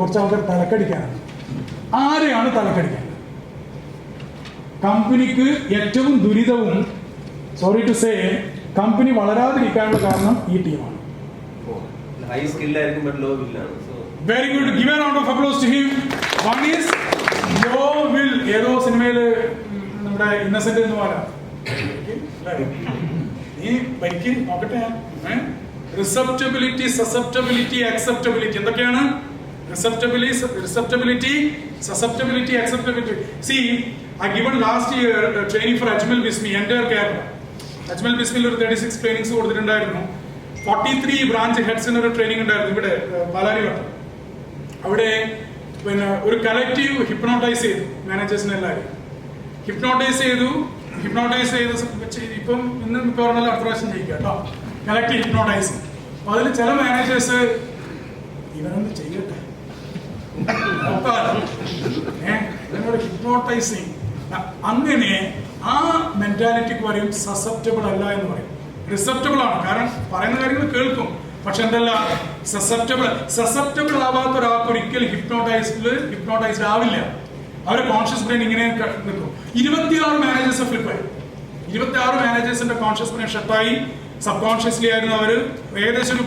കുറച്ച് ആൾക്കാർ തലക്കടിക്കാനാണ്. ആരെയാണ് തലക്കടിക്കാൻ? കമ്പനിക്ക് ഏറ്റവും ദുരിതവും സോറി ടു സേ കമ്പനി വളരാതിരിക്കാനുള്ള കാരണം ഈ ടീമാണ്. Law very good give round of applause to him one is യോ വിൽ ഏതോ സിനിമയിൽ നമ്മുടെ ഇന്നസെന്റ് എന്ന് പറയാം നീ ഭരിക്ക് നോക്കട്ടെ. റിസപ്റ്റബിലിറ്റി സസെപ്റ്റബിലിറ്റി അക്സെപ്റ്റബിലിറ്റി എന്തൊക്കെയാണ്? Receptability receptability susceptibility acceptability see I given last year training for Ajmal Bismi എന്റെ കേരള അജ്മൽ ബിസ്മിൽ ഒരു തേർട്ടി സിക്സ് ട്രെയിനിങ്സ് കൊടുത്തിട്ടുണ്ടായിരുന്നു. ഫോർട്ടി ത്രീ ബ്രാഞ്ച് ഹെഡ്സിന് ഒരു ട്രെയിനിങ് ഉണ്ടായിരുന്നു ഇവിടെ പാലാരിവട്ടം അവിടെ പിന്നെ ഒരു കളക്റ്റീവ് ഹിപ്നോട്ടൈസ് ചെയ്തു മാനേജേഴ്സിനെ എല്ലാവരും ഹിപ്നോട്ടൈസ് ചെയ്തു ഹിപ്നോട്ടൈസ് ചെയ്ത് ഇപ്പം ഇന്ന് മിക്കവാറും അടുത്ത പ്രാവശ്യം ചെയ്യിക്കുക കേട്ടോ. കളക്റ്റീവ് ഹിപ്നോട്ടൈസ് അതിൽ ചില മാനേജേഴ്സ് ഇവനൊന്ന് ചെയ്യട്ടെ. ഹിപ്നോട്ടൈസിങ് അങ്ങനെ ആ മെന്റാലിറ്റിക്ക് പറയും സസെപ്റ്റബിൾ അല്ല എന്ന് പറയും. റിസെപ്റ്റബിൾ ആണ്. കാരണം പറയുന്ന കാര്യങ്ങൾ കേൾക്കും. പക്ഷെ എന്തല്ല? സസെപ്റ്റബിൾ സസെപ്റ്റബിൾ ആവാത്ത ഒരാൾക്ക് ഒരിക്കലും ഹിപ്നോട്ടൈസ്ഡ് ഹിപ്നോട്ടൈസ്ഡ് ആവില്ല. അവരെ കോൺഷ്യസ് ബ്രെയിൻ ഇങ്ങനെ നിൽക്കും. ഇരുപത്തിയാറ് മാനേജേഴ്സ് ഫ്ലിപ്പായി ഇരുപത്തിയാറ് മാനേജേഴ്സിന്റെ കോൺഷ്യസ് ബ്രെയിൻ ഷട്ടായി സബ് കോൺഷ്യസ്ലി ആയിരുന്നു അവർ ഏകദേശം ഒരു